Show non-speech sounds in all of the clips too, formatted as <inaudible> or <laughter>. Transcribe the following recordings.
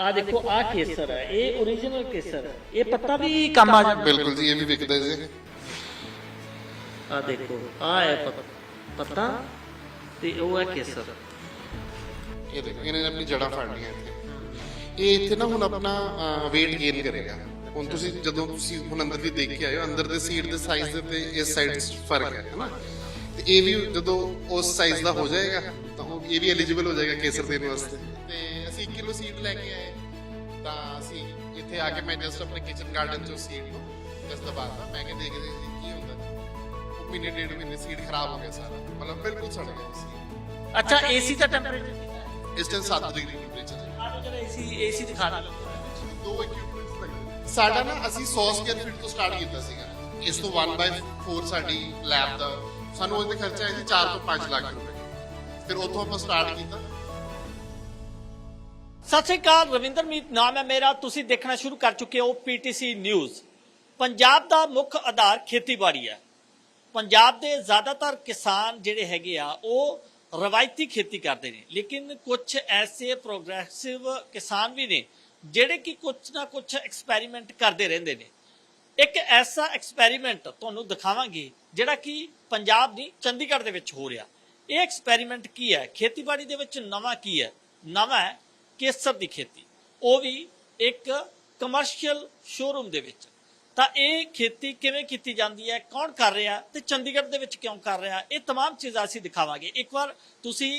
ਆ ਦੇਖੋ ਆ ਕੇਸਰ ਹੈ ਇਹ origignal ਕੇਸਰ ਹੈ। ਇਹ ਪੱਤਾ ਵੀ ਕੰਮ ਆ ਜਾਂਦਾ। ਬਿਲਕੁਲ ਜੀ ਇਹ ਵੀ ਵਿਕਦਾ ਜੀ। ਆ ਦੇਖੋ ਆ ਹੈ ਪੱਤ- ਪੱਤਾ ਤੇ ਉਹ ਹੈ ਕੇਸਰ। ਇਹ ਦੇਖੋ ਇਹਨੇ ਆਪਣੀ ਜੜਾਂ ਫੜਨੀਆਂ ਇੱਥੇ। ਇਹ ਇੱਥੇ ਨਾ ਹੁਣ ਆਪਣਾ weight gain ਕਰੇਗਾ। ਹੁਣ ਤੁਸੀਂ ਜਦੋਂ ਤੁਸੀਂ ਹੁਣ ਅੰਦਰ ਵੀ ਦੇਖ ਕੇ ਹੋ ਅੰਦਰ ਦੇ ਸੀਡ ਦੇ ਸਾਈਜ਼ ਦੇ ਤੇ ਇਸ ਸਾਈਡ ਫ਼ਰਕ ਹੈ ਹੈਨਾ ਤੇ ਇਹ ਵੀ ਜਦੋਂ ਉਸ ਸਾਈਜ਼ ਦਾ ਹੋ ਜਾਏਗਾ ਤਾਂ ਉਹ ਇਹ ਵੀ ਐਲੀਜੀਬਲ ਹੋ ਜਾਏਗਾ ਕੇਸਰ ਦੇਣ ਵਾਸਤੇ। ਤੇ ਅਸੀਂ 1 ਕਿਲੋ ਸੀਡ ਲੈ ਕੇ ਆਏ। ਤਾਂ ਅਸੀਂ ਇੱਥੇ ਆ ਕੇ ਮੈਂ ਜਸਟ ਆਪਣੇ ਕਿਚਨ ਗਾਰਡਨ ਚੋਂ ਸੀਡ ਨੂੰ ਜਸਟ ਦਬਾਤਾ। ਮੈਂ ਕਿ ਦੇਖਦੇ ਸੀ ਕੀ ਹੁੰਦਾ? ਉਹ ਮਹੀਨੇ ਡੇਢ ਮਹੀਨੇ ਸੀਡ ਖਰਾਬ ਹੋ ਗਿਆ ਸਾਰਾ। ਮਤਲਬ ਬਿਲਕੁਲ ਸੜ ਗਿਆ ਸੀ ਅੱਛਾ ਏਸੀ ਦਾ ਟੈਂਪਰੇਚਰ ਇਸ ਟਾਈਮ 7 ਡਿਗਰੀ ਟੈਂਪਰੇਚਰ ਹੈ। ਜਰਾ ਏਸੀ ਏਸੀ ਦਿਖਾ ਦੋ ਇਕਵਿਪਮੈਂਟਸ ਲੱਗੇ ਸਾਡਾ ਨਾ ਅਸੀਂ 100 ਸਕੁਅਰ ਫੀਟ ਤੋਂ ਸਟਾਰਟ ਕੀਤਾ ਸੀਗਾ। ਇਸ ਤੋਂ 1/4 ਸਾਡੀ ਲੈਬ ਦਾ ਸਾਨੂੰ ਉਹਦੇ ਖਰਚਾ ਸੀ 4 ਤੋਂ 5 ਲੱਖ ਰੁਪਏ। ਫਿਰ ਉੱਥੋਂ ਆਪਾਂ ਸਟਾਰਟ ਕੀਤਾ। ਸਤਿ ਸ਼੍ਰੀ ਅਕਾਲ ਰਵਿੰਦਰਮੀਤ ਨਾਮ ਹੈ ਮੇਰਾ। ਤੁਸੀਂ ਦੇਖਣਾ ਸ਼ੁਰੂ ਕਰ ਚੁੱਕੇ ਹੋ ਪੀਟੀਸੀ ਨਿਊਜ਼। ਪੰਜਾਬ ਦਾ ਮੁੱਖ ਆਧਾਰ ਖੇਤੀਬਾੜੀ ਹੈ। ਪੰਜਾਬ ਦੇ ਜ਼ਿਆਦਾਤਰ ਕਿਸਾਨ ਜਿਹੜੇ ਹੈਗੇ ਆ, ਉਹ ਰਵਾਇਤੀ ਖੇਤੀ ਕਰਦੇ ਨੇ। ਲੇਕਿਨ ਕੁਝ ਐਸੇ ਪ੍ਰੋਗਰੈਸਿਵ ਕਿਸਾਨ ਵੀ ਨੇ, ਜਿਹੜੇ ਕਿ ਕੁਝ ਨਾ ਕੁਝ ਐਕਸਪੈਰੀਮੈਂਟ ਕਰਦੇ ਰਹਿੰਦੇ ਨੇ। ਇੱਕ ਐਸਾ ਐਕਸਪੈਰੀਮੈਂਟ ਤੁਹਾਨੂੰ ਦਿਖਾਵਾਂਗੇ, ਜਿਹੜਾ ਕਿ ਪੰਜਾਬ ਦੀ ਚੰਡੀਗੜ੍ਹ ਦੇ ਵਿੱਚ ਹੋ ਰਿਹਾ। ਇਹ ਐਕਸਪੈਰੀਮੈਂਟ ਕੀ ਹੈ? ਖੇਤੀਬਾੜੀ ਦੇ ਵਿੱਚ ਨਵਾਂ ਕੀ ਹੈ? ਨਵਾਂ ਹੈ ਕੇਸਰ ਦੀ ਖੇਤੀ ਉਹ ਵੀ ਇੱਕ ਕਮਰਸ਼ੀਅਲ ਸ਼ੋਰੂਮ ਦੇ ਵਿੱਚ ਤਾਂ ਇਹ ਖੇਤੀ ਕਿਵੇਂ ਕੀਤੀ ਜਾਂਦੀ ਹੈ ਕੌਣ ਕਰ ਰਿਹਾ ਤੇ ਚੰਡੀਗੜ੍ਹ ਦੇ ਵਿੱਚ ਕਿਉਂ ਕਰ ਰਿਹਾ ਇਹ तमाम ਚੀਜ਼ਾਂ ਅਸੀਂ ਦਿਖਾਵਾਂਗੇ ਇੱਕ ਵਾਰ ਤੁਸੀਂ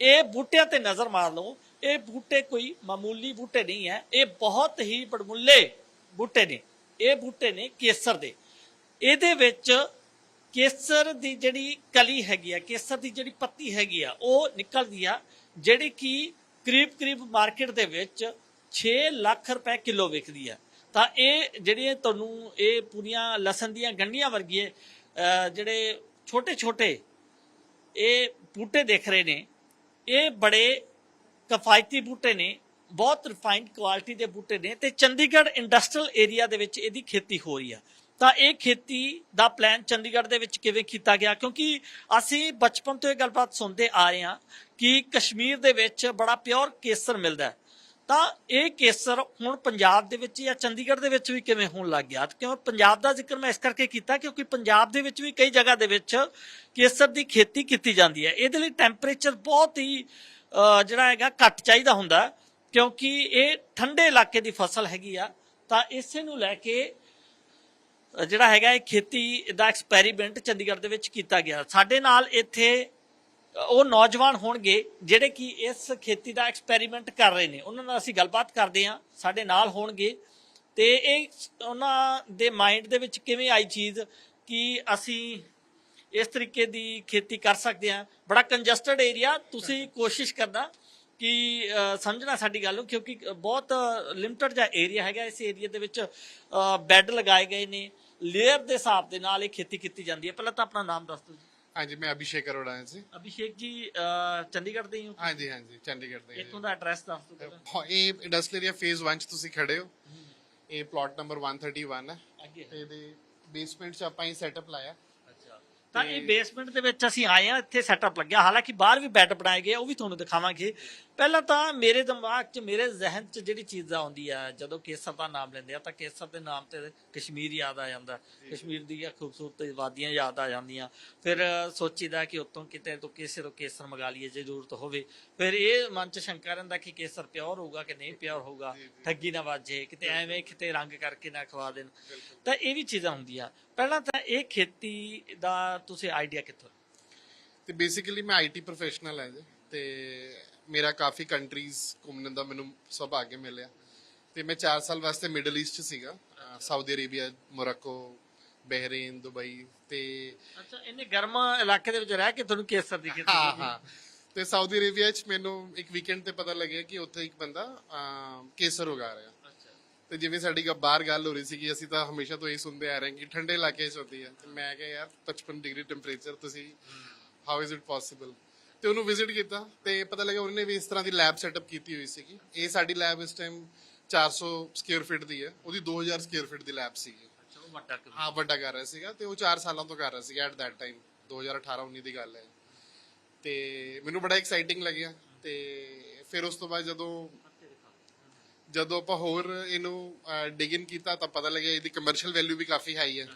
ਇਹ ਬੂਟਿਆਂ ਤੇ ਨਜ਼ਰ ਮਾਰ ਲਓ ਇਹ ਬੂਟੇ ਕੋਈ ਮਾਮੂਲੀ ਬੂਟੇ ਨਹੀਂ ਹੈ ਇਹ ਬਹੁਤ ਹੀ ਬੜਮੁੱਲੇ ਬੂਟੇ ਨੇ ਇਹ ਬੂਟੇ ਨੇ ਕੇਸਰ ਦੇ ਇਹਦੇ ਵਿੱਚ ਕੇਸਰ ਦੀ ਜਿਹੜੀ ਕਲੀ ਹੈਗੀ ਆ ਕੇਸਰ ਦੀ ਜਿਹੜੀ ਪੱਤੀ ਹੈਗੀ ਆ ਉਹ ਨਿਕਲਦੀ ਆ ਜਿਹੜੀ ਕਿ ਕਰੀਬ ਕਰੀਬ ਮਾਰਕੀਟ ਦੇ ਵਿੱਚ 6 ਲੱਖ ਰੁਪਏ ਕਿਲੋ ਵਿਕਦੀ ਹੈ। ਤਾਂ ਇਹ ਜਿਹੜੀਆਂ ਤੁਹਾਨੂੰ ਇਹ ਪੂਰੀਆਂ ਲਸਣ ਦੀਆਂ ਗੰਢੀਆਂ ਵਰਗੀਏ ਜਿਹੜੇ ਛੋਟੇ ਛੋਟੇ ਇਹ ਬੂਟੇ ਦੇਖ ਰਹੇ ਨੇ, ਇਹ ਬੜੇ ਕਿਫਾਇਤੀ ਬੂਟੇ ਨੇ, ਬਹੁਤ ਰਿਫਾਈਨਡ ਕੁਆਲਿਟੀ ਦੇ ਬੂਟੇ ਨੇ ਤੇ ਚੰਡੀਗੜ੍ਹ ਇੰਡਸਟਰੀਅਲ ਏਰੀਆ ਦੇ ਵਿੱਚ ਇਹਦੀ ਖੇਤੀ ਹੋ ਰਹੀ ਆ ਤਾਂ ਇਹ ਖੇਤੀ ਦਾ ਪਲਾਨ ਚੰਡੀਗੜ੍ਹ ਦੇ ਵਿੱਚ ਕਿਵੇਂ ਕੀਤਾ ਗਿਆ? ਕਿਉਂਕਿ ਅਸੀਂ ਬਚਪਨ ਤੋਂ ਇਹ ਗੱਲਬਾਤ ਸੁਣਦੇ ਆ ਰਹੇ ਹਾਂ ਕਿ ਕਸ਼ਮੀਰ ਦੇ ਵਿੱਚ ਬੜਾ ਪਿਓਰ ਕੇਸਰ ਮਿਲਦਾ ਹੈ। ਤਾਂ ਇਹ ਕੇਸਰ ਹੁਣ ਪੰਜਾਬ ਦੇ ਵਿੱਚ ਜਾਂ ਚੰਡੀਗੜ੍ਹ ਦੇ ਵਿੱਚ ਵੀ ਕਿਵੇਂ ਹੋਣ ਲੱਗ ਗਿਆ? ਕਿਉਂ? ਪੰਜਾਬ ਦਾ ਜ਼ਿਕਰ ਮੈਂ ਇਸ ਕਰਕੇ ਕੀਤਾ ਕਿਉਂਕਿ ਪੰਜਾਬ ਦੇ ਵਿੱਚ ਵੀ ਕਈ ਜਗ੍ਹਾ ਦੇ ਵਿੱਚ ਕੇਸਰ ਦੀ ਖੇਤੀ ਕੀਤੀ ਜਾਂਦੀ ਹੈ। ਇਹਦੇ ਲਈ ਟੈਂਪਰੇਚਰ ਬਹੁਤ ਹੀ ਜਿਹੜਾ ਹੈਗਾ ਘੱਟ ਚਾਹੀਦਾ ਹੁੰਦਾ ਕਿਉਂਕਿ ਇਹ ਠੰਡੇ ਇਲਾਕੇ ਦੀ ਫਸਲ ਹੈਗੀ ਆ। ਤਾਂ ਇਸੇ ਨੂੰ ਲੈ ਕੇ ਜਿਹੜਾ ਹੈਗਾ ਇਹ ਖੇਤੀ ਦਾ ਐਕਸਪੈਰੀਮੈਂਟ ਚੰਡੀਗੜ੍ਹ ਦੇ ਵਿੱਚ ਕੀਤਾ ਗਿਆ। ਸਾਡੇ ਨਾਲ ਇੱਥੇ ਉਹ ਨੌਜਵਾਨ ਹੋਣਗੇ ਜਿਹੜੇ ਕਿ ਇਸ ਖੇਤੀ ਦਾ ਐਕਸਪੈਰੀਮੈਂਟ ਕਰ ਰਹੇ ਨੇ। ਉਹਨਾਂ ਨਾਲ ਅਸੀਂ ਗੱਲਬਾਤ ਕਰਦੇ ਹਾਂ, ਸਾਡੇ ਨਾਲ ਹੋਣਗੇ। ਤੇ ਇਹ ਉਹਨਾਂ ਦੇ ਮਾਈਂਡ ਦੇ ਵਿੱਚ ਕਿਵੇਂ ਆਈ ਚੀਜ਼ ਕਿ ਅਸੀਂ ਇਸ ਤਰੀਕੇ ਦੀ ਖੇਤੀ ਕਰ ਸਕਦੇ ਹਾਂ? ਬੜਾ ਕੰਜਸਟਡ ਏਰੀਆ ਤੁਸੀਂ ਕੋਸ਼ਿਸ਼ ਕਰਨਾ ਕਿ ਸਮਝਣਾ ਸਾਡੀ ਗੱਲ ਨੂੰ, ਕਿਉਂਕਿ ਬਹੁਤ ਲਿਮਟਡ ਜਿਹਾ ਏਰੀਆ ਹੈਗਾ ਇਸ ਏਰੀਆ ਦੇ ਵਿੱਚ। ਬੈੱਡ ਲਗਾਏ ਗਏ ਨੇ। ਲੇਅਰ ਦੇ ਹਿਸਾਬ ਦੇ ਨਾਲ ਇਹ ਖੇਤੀ ਕੀਤੀ ਜਾਂਦੀ ਹੈ। ਪਹਿਲਾਂ ਤਾਂ ਆਪਣਾ ਨਾਮ ਦੱਸ ਦਿਓ ਜੀ। ਹਾਂਜੀ ਮੈਂ ਅਭਿਸ਼ੇਕ ਅਰੋੜਾ ਹਾਂ ਜੀ। ਅਭਿਸ਼ੇਕ ਜੀ ਚੰਡੀਗੜ੍ਹ ਦੇ ਹੀ ਹੋ ਹਾਂਜੀ ਹਾਂਜੀ ਚੰਡੀਗੜ੍ਹ ਦੇ ਇੱਥੋਂ ਦਾ ਐਡਰੈਸ ਦੱਸ ਦਿਓ ਪਹਿਲਾਂ। ਹਾਂ, ਇਹ ਇੰਡਸਟਰੀਅਲ ਏਰੀਆ ਫੇਜ਼ 1 ਚ ਤੁਸੀਂ ਖੜੇ ਹੋ। ਇਹ ਪਲਾਟ ਨੰਬਰ 131 ਹੈ। ਅੱਗੇ। ਤੇ ਇਹਦੇ ਬੇਸਮੈਂਟ ਚ ਆਪਾਂ ਇਹ ਸੈਟਅਪ ਲਾਇਆ। ਅੱਛਾ। ਤਾਂ ਇਹ ਬੇਸਮੈਂਟ ਦੇ ਵਿੱਚ ਅਸੀਂ ਆਏ ਆ ਇੱਥੇ ਸੈਟਅਪ ਲੱਗਿਆ। ਹਾਲਾਂਕਿ ਬਾਹਰ ਵੀ ਬੈੱਡ ਬਣਾਏ ਗਏ ਆ, ਉਹ ਵੀ ਤੁਹਾਨੂੰ ਦਿਖਾਵਾਂਗੇ। ਪਹਿਲਾਂ ਤਾਂ ਮੇਰੇ ਦਿਮਾਗ 'ਚ ਮੇਰੇ ਜ਼ਿਹਨ 'ਚ ਜਿਹੜੀ ਚੀਜ਼ ਆਉਂਦੀ ਆ ਜਦੋਂ ਕੇਸਰ ਦਾ ਨਾਮ ਲੈਂਦੇ ਆ ਤਾਂ ਕੇਸਰ ਦੇ ਨਾਮ ਤੇ ਕਸ਼ਮੀਰ ਯਾਦ ਆ ਜਾਂਦਾ। ਕਸ਼ਮੀਰ ਦੀਆਂ ਖੂਬਸੂਰਤ ਵਾਦੀਆਂ ਯਾਦ ਆ ਜਾਂਦੀਆਂ। ਫਿਰ ਸੋਚੀਦਾ ਕਿ ਉਤੋਂ ਕਿਤੇ ਤੋਂ ਕਿਸੇ ਤੋਂ ਕੇਸਰ ਮੰਗਾ ਲਈਏ ਜੇ ਜ਼ਰੂਰਤ ਹੋਵੇ। ਫਿਰ ਇਹ ਮਨ 'ਚ ਸ਼ੰਕਾ ਰਹਿੰਦਾ ਕਿ ਕੇਸਰ ਪਿਓਰ ਹੋਊਗਾ ਕਿ ਨਹੀਂ ਪਿਓਰ ਹੋਊਗਾ? ਠੱਗੀ ਨਾ ਵਾਜੇ ਕਿਤੇ ਐਵੇਂ ਕਿਤੇ ਰੰਗ ਕਰਕੇ ਨਾ ਖਵਾ ਦੇਣ। ਤਾਂ ਇਹ ਵੀ ਚੀਜ਼ਾਂ ਹੁੰਦੀਆਂ। ਪਹਿਲਾਂ ਤਾਂ ਇਹ ਖੇਤੀ ਦਾ ਤੁਸੀਂ ਆਈਡੀਆ ਕਿੱਥੋਂ? ਤੇ ਬੇਸਿਕਲੀ ਮੈਂ ਆਈਟੀ ਪ੍ਰੋਫੈਸ਼ਨਲ ਹਾਂ ਜੀ। ਤੇ ਮੇਰਾ ਕਾਫੀ ਕੰਟਰੀਜ਼ ਘੁੰਮਣ ਦਾ ਮੈਨੂੰ ਸੁਭਾਗ ਮਿਲਿਆ। ਤੇ ਮੈਂ 4 ਸਾਲ ਵਾਸਤੇ ਮਿਡਲ ਈਸਟ ਚ ਸੀਗਾ। Saudi Arabia Morocco Bahrain Dubai ਤੇ ਅੱਛਾ ਇਹਨੇ ਗਰਮ ਇਲਾਕੇ ਦੇ ਵਿੱਚ ਰਹਿ ਕੇ ਤੁਹਾਨੂੰ ਕੇਸਰ ਦੀ ਖੇਤੀ ਹਾਂ। ਹਾਂ। ਤੇ ਸਾਊਦੀ ਅਰੇਬੀਆ ਚ ਮੈਨੂੰ ਇੱਕ ਵੀਕਐਂਡ ਤੇ ਪਤਾ ਲੱਗਿਆ ਕਿ ਉੱਥੇ ਇੱਕ ਬੰਦਾ ਕੇਸਰ ਉਗਾ ਰਿਹਾ। ਅੱਛਾ। ਤੇ ਜਿਵੇਂ ਸਾਡੀ ਬਾਹਰ ਗੱਲ ਹੋ ਰਹੀ ਸੀ ਕਿ ਅਸੀਂ ਤਾਂ ਹਮੇਸ਼ਾ ਤੋਂ ਇਹ ਸੁਣਦੇ ਆ ਰਹੇ ਹਾਂ ਕਿ ਠੰਡੇ ਇਲਾਕੇ 'ਚ ਹੁੰਦੀ ਹੈ ਤੇ ਮੈਂ ਕਿਹਾ ਯਾਰ 55 ਡਿਗਰੀ ਟੈਂਪਰੇਚਰ ਤੁਸੀਂ ਹਾਊ ਇਜ਼ ਇਟ ਪੋਸੀਬਲ ਤੇ ਉਹਨੂੰ ਵਿਜ਼ਿਟ ਕੀਤਾ ਤੇ ਪਤਾ ਲੱਗਾ ਉਹਨੇ ਵੀ ਇਸ ਤਰ੍ਹਾਂ ਦੀ ਲੈਬ ਸੈਟਅਪ ਕੀਤੀ ਹੋਈ ਸੀਗੀ। ਇਹ ਸਾਡੀ ਲੈਬ ਇਸ ਟਾਈਮ 400 ਸਕੁਅਰ ਫੀਟ ਦੀ ਹੈ। ਉਹਦੀ 2000 ਸਕੁਅਰ ਫੀਟ ਦੀ ਲੈਬ ਸੀਗੀ। ਅੱਛਾ ਉਹ ਵੱਡਾ ਕਰ ਹਾਂ ਵੱਡਾ ਕਰ ਰਿਹਾ ਸੀਗਾ ਤੇ ਉਹ 4 ਸਾਲਾਂ ਤੋਂ ਕਰ ਰਿਹਾ ਸੀਗਾ ਐਟ ਦੈਟ ਟਾਈਮ 2018 19 ਦੀ ਗੱਲ ਹੈ। ਤੇ ਮੈਨੂੰ ਬੜਾ ਐਕਸਾਈਟਿੰਗ ਲੱਗਿਆ ਤੇ ਫਿਰ ਉਸ ਤੋਂ ਬਾਅਦ ਜਦੋਂ ਜਦੋਂ ਆਪਾਂ ਹੋਰ ਇਹਨੂੰ ਡਿਗ ਇਨ ਕੀਤਾ ਤਾਂ ਪਤਾ ਲੱਗਿਆ ਇਹਦੀ ਕਮਰਸ਼ੀਅਲ ਵੈਲਿਊ ਵੀ ਕਾਫੀ ਹਾਈ ਹੈ।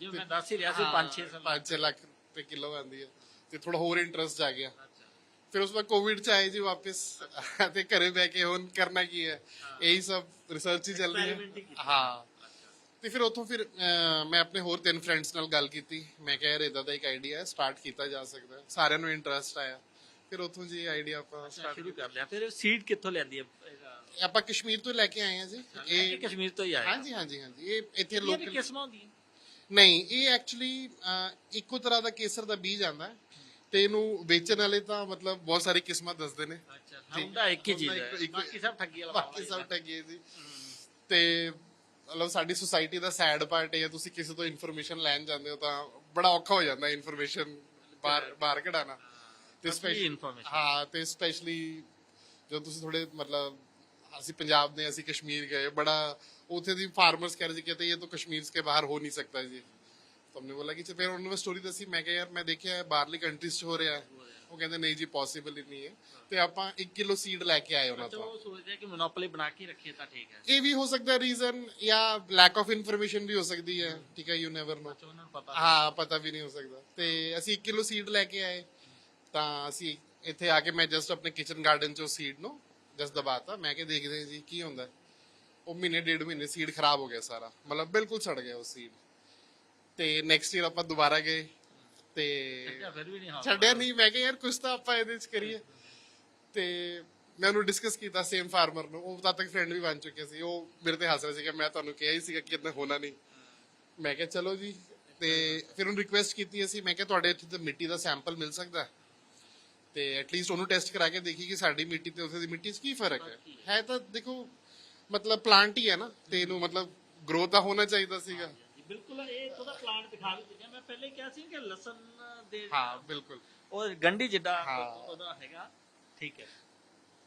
ਜਿਵੇਂ ਮੈਂ ਦੱਸ ਹੀ ਰਿਹਾ ਸੀ 5-6 ਸਾਲ 5 ਲੱਖ ਰੁਪਏ ਕਿਲੋ ਆਂਦੀ ਹੈ। ਤੇ ਥੋੜਾ ਹੋਰ ਇੰਟਰਸਟ ਆ ਗਿਆ। ਫਿਰ ਉਸ ਵਾਰ ਕੋਵਿਡ ਚ ਆਏ ਜੀ ਵਾਪਸ। ਤੇ ਘਰੇ ਬਹਿ ਕੇ ਹੁਣ ਕਰਨਾ ਕੀ ਹੈ? ਇਹੀ ਸਭ ਰਿਸਰਚ ਹੀ ਚੱਲ ਰਹੀ ਹੀ। ਹੈ। ਹਾਂ। ਤੇ ਫਿਰ ਉੱਥੋਂ ਫਿਰ ਮੈਂ ਆਪਣੇ ਹੋਰ ਤਿੰਨ ਫਰੈਂਡਸ ਨਾਲ ਗੱਲ ਕੀਤੀ। ਮੈਂ ਕਿਹਾ ਯਾਰ ਇਦਾਂ ਦਾ ਇੱਕ ਆਈਡੀਆ ਹੈ ਸਟਾਰਟ ਕੀਤਾ ਜਾ ਸਕਦਾ ਹੈ। ਸਾਰਿਆਂ ਨੂੰ ਇੰਟਰਸਟ ਆਇਆ। ਫਿਰ ਉੱਥੋਂ ਜੀ ਆਈਡੀਆ ਆਪਾਂ ਸਟਾਰਟ ਸ਼ੁਰੂ ਕਰ ਲਿਆ। ਫਿਰ ਸੀਡ ਕਿੱਥੋਂ ਲੈਂਦੀ ਹੈ? ਆਪਾਂ ਕਸ਼ਮੀਰ ਤੋਂ ਲੈ ਕੇ ਆਏ ਹਾਂ ਜੀ। ਇਹ ਕਸ਼ਮੀਰ ਤੋਂ ਹੀ ਆਇਆ ਹਾਂਜੀ ਹਾਂਜੀ ਹਾਂਜੀ। ਇਹ ਇੱਥੇ ਇਹ ਵੀ ਲੋਕਲ ਕਿਸਮਾਂ ਹੁੰਦੀਆਂ? ਨਹੀਂ ਇਹ ਐਕਚੁਅਲੀ ਇੱਕੋ ਤਰ੍ਹਾਂ ਦਾ ਕੇਸਰ ਦਾ ਬੀਜ ਆਂਦਾ ਹੈ ਤੇ ਇਹਨੂੰ ਵੇਚਣ ਵਾਲੇ ਤਾਂ ਮਤਲਬ ਬਹੁਤ ਸਾਰੀ ਕਿਸਮਾਂ ਦੱਸਦੇ ਨੇ। ਅੱਛਾ ਹੁੰਦਾ ਇੱਕ ਹੀ ਚੀਜ਼ ਤੇ ਮਤਲਬ ਸਾਡੀ ਸੁਸਾਇਟੀ ਦਾ ਸੈਡ ਪਾਰਟ ਹੈ ਤੁਸੀਂ ਕਿਸੇ ਤੋਂ ਇਨਫੋਰਮੇਸ਼ਨ ਲੈਣ ਜਾਂਦੇ ਹੋ ਤਾਂ ਬੜਾ ਔਖਾ ਹੋ ਜਾਂਦਾ ਇਨਫੋਰਮੇਸ਼ਨ ਬਾਹਰ ਬਾਹਰ ਕਢਾਣਾ ਤੇ ਸਪੈਸ਼ਲੀ ਹਾਂ ਤੇ ਸਪੈਸ਼ਲੀ ਜਦੋਂ ਤੁਸੀਂ ਥੋੜੇ ਮਤਲਬ ਅਸੀਂ ਪੰਜਾਬ ਦੇ ਅਸੀਂ ਕਸ਼ਮੀਰ ਗਏ ਬੜਾ उथे थी फार्मर्स कह रहे थे कहते ये तो कश्मीर के बाहर हो नहीं सकता जी तो हमने बोला कि फिर उन्होंने ਸਟੋਰੀ ਦੱਸੀ ਮੈਂ ਕਿਹਾ ਯਾਰ ਮੈਂ ਦੇਖਿਆ ਬਾਹਰਲੀ ਕੰਟਰੀਜ਼ ਹੋ ਰਿਹਾ ਉਹ ਕਹਿੰਦੇ ਨਹੀਂ ਜੀ ਪੋਸੀਬਲ ਨਹੀਂ ਹੈ। ਤੇ ਆਪਾਂ 1 ਕਿਲੋ ਸੀਡ ਲੈ ਕੇ ਆਏ ਉਹਨਾਂ ਤੋਂ। ਉਹ ਸੋਚਦੇ ਕਿ ਮੋਨੋਪੋਲੀ ਬਣਾ ਕੇ ਰੱਖੇ ਤਾਂ ਠੀਕ ਹੈ। ਇਹ ਵੀ ਹੋ ਸਕਦਾ ਰੀਜ਼ਨ ਜਾਂ ਲੈਕ ਆਫ ਇਨਫੋਰਮੇਸ਼ਨ ਵੀ ਹੋ ਸਕਦੀ ਹੈ। ਠੀਕ ਹੈ ਯੂ ਨੈਵਰ ਨੋ ਹਾਂ ਪਤਾ ਵੀ ਨਹੀਂ ਹੋ ਸਕਦਾ। ਤੇ ਅਸੀਂ 1 ਕਿਲੋ ਸੀਡ ਲੈ ਕੇ ਆਏ। ਤਾਂ ਅਸੀਂ ਇੱਥੇ ਆ ਕੇ ਮੈਂ ਜਸਟ ਆਪਣੇ ਕਿਚਨ ਗਾਰਡਨ 'ਚੋਂ ਸੀਡ ਨੂੰ ਜਸ ਦਬਾਤਾ। ਮੈਂ ਕਿ ਦੇਖਦੇ ਜੀ ਕੀ ਹੁੰਦਾ? ਉਹ ਮਹੀਨੇ ਡੇਢ ਮਹੀਨੇ ਸੀਡ ਖਰਾਬ ਹੋ ਗਿਆ ਸਾਰਾ। ਮਤਲਬ ਬਿਲਕੁਲ ਸੜ ਗਿਆ ਉਹ ਸੀਡ ਤੇ ਨੈਕਸਟ ਈਅਰ ਆਪਾਂ ਦੁਬਾਰਾ ਗਏ। ਤੇ ਛੱਡਿਆ ਫਿਰ ਵੀ ਨਹੀਂ ਹਾਂ ਛੱਡਿਆ ਨਹੀਂ। ਮੈਂ ਕਿਹਾ ਯਾਰ ਕੁਝ ਤਾਂ ਆਪਾਂ ਇਹਦੇ ਚ ਕਰੀਏ। ਤੇ ਮੈਂ ਉਹਨੂੰ ਡਿਸਕਸ ਕੀਤਾ ਸੇਮ ਫਾਰਮਰ ਨੂੰ। ਉਹ ਤਦ ਤੱਕ ਫਰੈਂਡ ਵੀ ਬਣ ਚੁੱਕੇ ਸੀ। ਉਹ ਮੇਰੇ ਤੇ ਹੱਸ ਰਿਹਾ ਸੀ ਕਿ ਮੈਂ ਤੁਹਾਨੂੰ ਕਿਹਾ ਹੀ ਸੀਗਾ ਕਿ ਇਦਾਂ ਹੋਣਾ ਨਹੀਂ। ਮੈਂ ਕਿਹਾ ਚਲੋ ਜੀ। ਤੇ ਫਿਰ ਉਹਨੂੰ ਰਿਕੁਐਸਟ ਕੀਤੀ ਅਸੀਂ। ਮੈਂ ਕਿਹਾ ਤੁਹਾਡੇ ਇੱਥੇ ਤੇ ਮਿੱਟੀ ਦਾ ਸੈਂਪਲ ਮਿਲ ਸਕਦਾ? ਤੇ ਐਟਲੀਸਟ ਉਹਨੂੰ ਟੈਸਟ ਕਰਾ ਕੇ ਦੇਖੀ ਕਿ ਸਾਡੀ ਮਿੱਟੀ ਤੇ ਉਸੇ ਦੀ ਮਿੱਟੀ 'ਚ ਕੀ ਫ਼ਰਕ ਹੈ? ਹੈ ਤਾਂ ਦੇਖੋ ਮਤਲਬ ਪਲਾਂਟ ਹੀ ਹੈ ਨਾ ਤੇ ਇਹਨੂੰ ਮਤਲਬ ਗਰੋਥ ਤਾਂ ਹੋਣਾ ਚਾਹੀਦਾ ਸੀਗਾ। ਬਿਲਕੁਲ ਇਹ ਉਹਦਾ ਪਲਾਂਟ ਦਿਖਾ ਵੀ ਦਿੱਤਾ ਮੈਂ ਪਹਿਲੇ ਕਿਹਾ ਸੀ ਕਿ ਲਸਣ ਦੇ ਹਾਂ ਬਿਲਕੁਲ। ਉਹ ਗੰਢੀ ਜਿੱਦਾਂ ਹਾਂ। ਉਹਦਾ ਹੈਗਾ ਠੀਕ ਹੈ।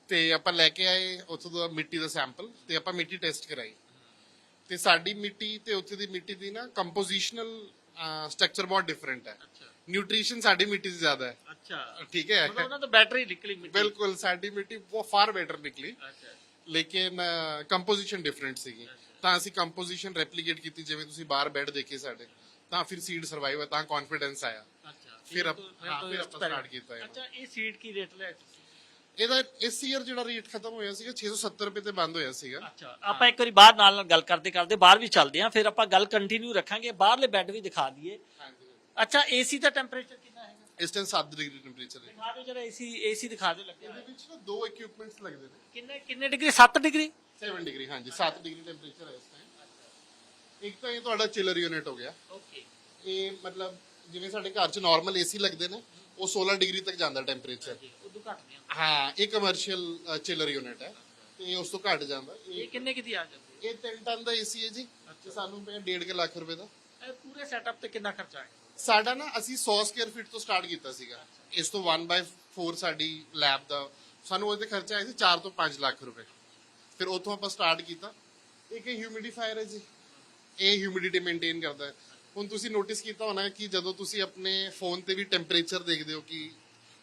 ਤੇ ਆਪਾਂ ਲੈ ਕੇ ਆਏ ਉੱਥੋਂ ਦਾ ਮਿੱਟੀ ਦਾ ਸੈਂਪਲ ਤੇ ਆਪਾਂ ਮਿੱਟੀ ਟੈਸਟ ਕਰਾਈ। ਤੇ ਸਾਡੀ ਮਿੱਟੀ ਤੇ ਉੱਥੇ ਦੀ ਮਿੱਟੀ ਦੀ ਨਾ ਕੰਪੋਜੀਸ਼ਨਲ ਸਟਰਕਚਰ ਬਹੁਤ ਡਿਫਰੈਂਟ ਹੈ। ਅੱਛਾ। ਨਿਊਟ੍ਰੀਸ਼ਨ ਸਾਡੀ ਮਿੱਟੀ 'ਚ ਜ਼ਿਆਦਾ ਹੈ। ਅੱਛਾ। ਠੀਕ ਹੈ। ਮਤਲਬ ਉਹਨਾਂ ਤੋਂ ਬੈਟਰੀ ਨਿਕਲੀ ਮਿੱਟੀ। ਬਿਲਕੁਲ ਸਾਡੀ ਮਿੱਟੀ ਬਹੁਤ ਫਾਰ ਬੈਟਰ ਨਿਕਲੀ। ਅੱਛਾ। ਲੇਕਿਨ ਕੰਪੋਜੀਸ਼ਨ ਡਿਫਰੈਂਟ ਸੀਗੀ। ਤਾਂ ਅਸੀਂ ਕੰਪੋਜੀਸ਼ਨ ਰੈਪਲੀਕੇਟ ਕੀਤੀ ਜਿਵੇਂ ਤੁਸੀਂ ਬਾਹਰ ਬੈੱਡ ਦੇਖੇ ਸਾਡੇ। ਤਾਂ ਫਿਰ ਸੀਡ ਸਰਵਾਈਵ ਹੈ ਤਾਂ ਕੌਨਫੀਡੈਂਸ ਆਇਆ। ਅੱਛਾ ਫਿਰ ਹਾਂ, ਫਿਰ ਆਪਾਂ start ਕੀਤਾ। ਅੱਛਾ ਇਹ ਸੀਡ ਕੀ ਰੇਟ ਤੁਸੀਂ? ਇਹਦਾ ਇਸ ਈਅਰ ਜਿਹੜਾ ਰੇਟ ਖਤਮ ਹੋਇਆ ਸੀਗਾ 670 ਰੁਪਏ ਤੇ ਬੰਦ ਹੋਇਆ ਸੀਗਾ। ਅੱਛਾ ਆਪਾਂ ਇੱਕ ਵਾਰੀ ਬਾਹਰ ਨਾਲ ਨਾਲ ਗੱਲ ਕਰਦੇ ਕਰਦੇ ਬਾਹਰ ਵੀ ਚੱਲਦੇ ਆਂ ਫਿਰ ਆਪਾਂ ਗੱਲ ਕੰਟੀਨਿਊ ਰੱਖਾਂਗੇ ਬਾਹਰਲੇ ਬੈੱਡ ਵੀ ਦਿਖਾ ਦਈਏ। ਅੱਛਾ ਏਸੀ ਦਾ ਟੈਂਪਰੇਚਰ ਇਸ ਟਾਈਮ 7 ਡਿਗਰੀ ਟੈਂਪਰੇਚਰ ਹੈ। ਦਿਖਾ ਦਿਓ ਜਰਾ ਏਸੀ ਏਸੀ ਦਿਖਾ ਦਿਓ ਲੱਗਿਆ ਇਹਦੇ ਹੋਇਆ। ਵਿੱਚ ਨਾ ਦੋ ਇਕਵਿਪਮੈਂਟਸ ਲੱਗਦੇ ਨੇ। ਕਿੰਨੇ ਕਿੰਨੇ ਡਿਗਰੀ? 7 ਡਿਗਰੀ? 7 ਡਿਗਰੀ ਹਾਂਜੀ 7 ਡਿਗਰੀ ਟੈਂਪਰੇਚਰ ਹੈ ਇਸ ਟਾਈਮ ਇੱਕ ਤਾਂ ਇਹ ਤੁਹਾਡਾ ਚਿਲਰ ਯੂਨਿਟ ਹੋ ਗਿਆ। ਓਕੇ ਇਹ ਮਤਲਬ ਜਿਵੇਂ ਸਾਡੇ ਘਰ 'ਚ ਨਾਰਮਲ ਏਸੀ ਲੱਗਦੇ ਨੇ ਉਹ 16 ਡਿਗਰੀ ਤੱਕ ਜਾਂਦਾ ਟੈਂਪਰੇਚਰ ਉਦੋਂ ਘੱਟ ਨਹੀਂ ਹਾਂ ਇਹ ਕਮਰਸ਼ੀਅਲ ਚਿਲਰ ਯੂਨਿਟ ਹੈ ਤੇ ਉਸ ਤੋਂ ਘੱਟ ਜਾਂਦਾ। ਇਹ ਇਹ ਕਿੰਨੇ ਕਿਦੀ ਆ ਜਾਂਦੀ ਇਹ 3 ਟਨ ਦਾ ਏਸੀ ਹੈ ਜੀ ਤੇ ਸਾਨੂੰ ਪਿਆ 1.5 ਲੱਖ ਰੁਪਏ ਦਾ। ਇਹ ਪੂਰੇ ਸੈਟਅਪ ਤੇ ਕਿੰਨਾ ਖਰਚਾ ਆਏਗਾ? ਸਾਡਾ ਨਾ ਅਸੀਂ 100 ਸਕੁਅਰ ਫੀਟ ਤੋਂ ਸਟਾਰਟ ਕੀਤਾ ਸੀਗਾ। ਇਸ ਤੋਂ 1/4 ਸਾਡੀ ਲੈਬ ਦਾ ਸਾਨੂੰ ਉਹਦੇ ਖਰਚਾ ਆਇਆ ਸੀ 4 ਤੋਂ 5 ਲੱਖ ਰੁਪਏ। ਫਿਰ ਉੱਥੋਂ ਆਪਾਂ ਸਟਾਰਟ ਕੀਤਾ। ਇੱਕ ਹਿਊਮਿਡੀਫਾਇਰ ਹੈ ਜੀ। ਇਹ ਹਿਊਮਿਡਿਟੀ ਮੇਨਟੇਨ ਕਰਦਾ ਹੈ। ਹੁਣ ਤੁਸੀਂ ਨੋਟਿਸ ਕੀਤਾ ਹੋਣਾ ਕਿ ਜਦੋਂ ਤੁਸੀਂ ਆਪਣੇ ਫੋਨ ਤੇ ਵੀ ਟੈਂਪਰੇਚਰ ਦੇਖਦੇ ਹੋ ਕਿ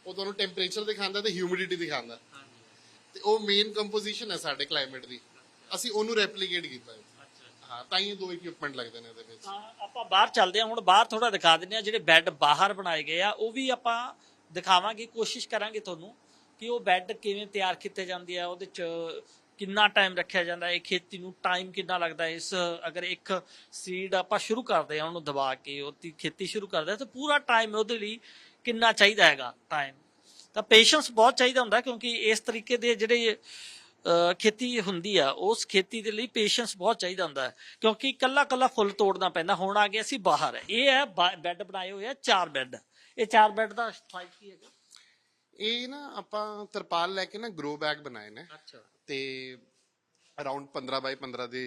ਉਹ ਤੁਹਾਨੂੰ ਟੈਂਪਰੇਚਰ ਦਿਖਾਉਂਦਾ ਤੇ ਹਿਊਮਿਡਿਟੀ ਦਿਖਾਉਂਦਾ। ਤੇ ਉਹ ਮੇਨ ਕੰਪੋਜੀਸ਼ਨ ਹੈ ਸਾਡੇ ਕਲਾਈਮੇਟ ਦੀ। ਅਸੀਂ ਉਹਨੂੰ ਰੈਪਲੀਕੇਟ ਕੀਤਾ ਹੈ। ਹਾਂ, ਤਾਂ ਹੀ ਦੋ ਇਕਵਿਪਮੈਂਟ ਲੱਗਦੇ ਨੇ ਇਹਦੇ ਵਿੱਚ। ਤਾਂ ਆਪਾਂ ਬਾਹਰ ਚੱਲਦੇ ਹਾਂ, ਹੁਣ ਬਾਹਰ ਥੋੜਾ ਦਿਖਾ ਦਿੰਦੇ ਆ ਜਿਹੜੇ ਬੈੱਡ ਬਾਹਰ ਬਣਾਏ ਗਏ ਆ, ਉਹ ਵੀ ਆਪਾਂ ਦਿਖਾਵਾਂਗੇ, ਕੋਸ਼ਿਸ਼ ਕਰਾਂਗੇ ਤੁਹਾਨੂੰ ਕਿ ਉਹ ਬੈੱਡ ਕਿਵੇਂ ਤਿਆਰ ਕੀਤੇ ਜਾਂਦੇ ਆ, ਉਹਦੇ ਚ ਕਿੰਨਾ ਟਾਈਮ ਰੱਖਿਆ ਜਾਂਦਾ ਹੈ ਖੇਤੀ ਨੂੰ ਟਾਈਮ ਕਿੰਨਾ ਲੱਗਦਾ, ਇਸ ਅਗਰ ਇੱਕ ਸੀਡ ਆਪਾਂ ਸ਼ੁਰੂ ਕਰਦੇ ਆ ਉਹਨੂੰ ਦਬਾ ਕੇ ਉਹਦੀ ਖੇਤੀ ਸ਼ੁਰੂ ਕਰਦੇ ਆ ਤਾਂ ਪੂਰਾ ਟਾਈਮ ਉਹਦੇ ਲਈ ਕਿੰਨਾ ਚਾਹੀਦਾ ਹੈਗਾ ਟਾਈਮ ਤਾਂ ਪੇਸ਼ੈਂਸ ਬਹੁਤ ਚਾਹੀਦਾ ਹੁੰਦਾ, ਕਿਉਂਕਿ ਇਸ ਤਰੀਕੇ ਦੇ ਜਿਹੜੇ ਖੇਤੀ ਹੁੰਦੀ ਆ ਉਸ ਖੇਤੀ ਦੇ ਲਈ ਪੇਸ਼ੈਂਸ ਬਹੁਤ ਚਾਹੀਦਾ ਹੁੰਦਾ ਹੈ ਕਿਉਂਕਿ ਇਕੱਲਾ ਇਕੱਲਾ ਫੁੱਲ ਤੋੜਨਾ ਪੈਂਦਾ ਹੁਣ ਆ ਗਿਆ ਸੀ ਬਾਹਰ ਇਹ ਹੈ ਬੈੱਡ ਬਣਾਏ ਹੋਏ ਆ ਚਾਰ ਬੈੱਡ ਇਹ ਚਾਰ ਬੈੱਡ ਦਾ ਸਾਈਜ਼ ਕੀ ਹੈਗਾ? ਇਹ ਨਾ ਆਪਾਂ ਤਰਪਾਲ ਲੈ ਕੇ ਨਾ ਗਰੋ ਬੈਗ ਬਣਾਏ ਨੇ ਅੱਛਾ। ਤੇ ਅਰਾਊਂਡ 15 ਬਾਈ 15 ਦੇ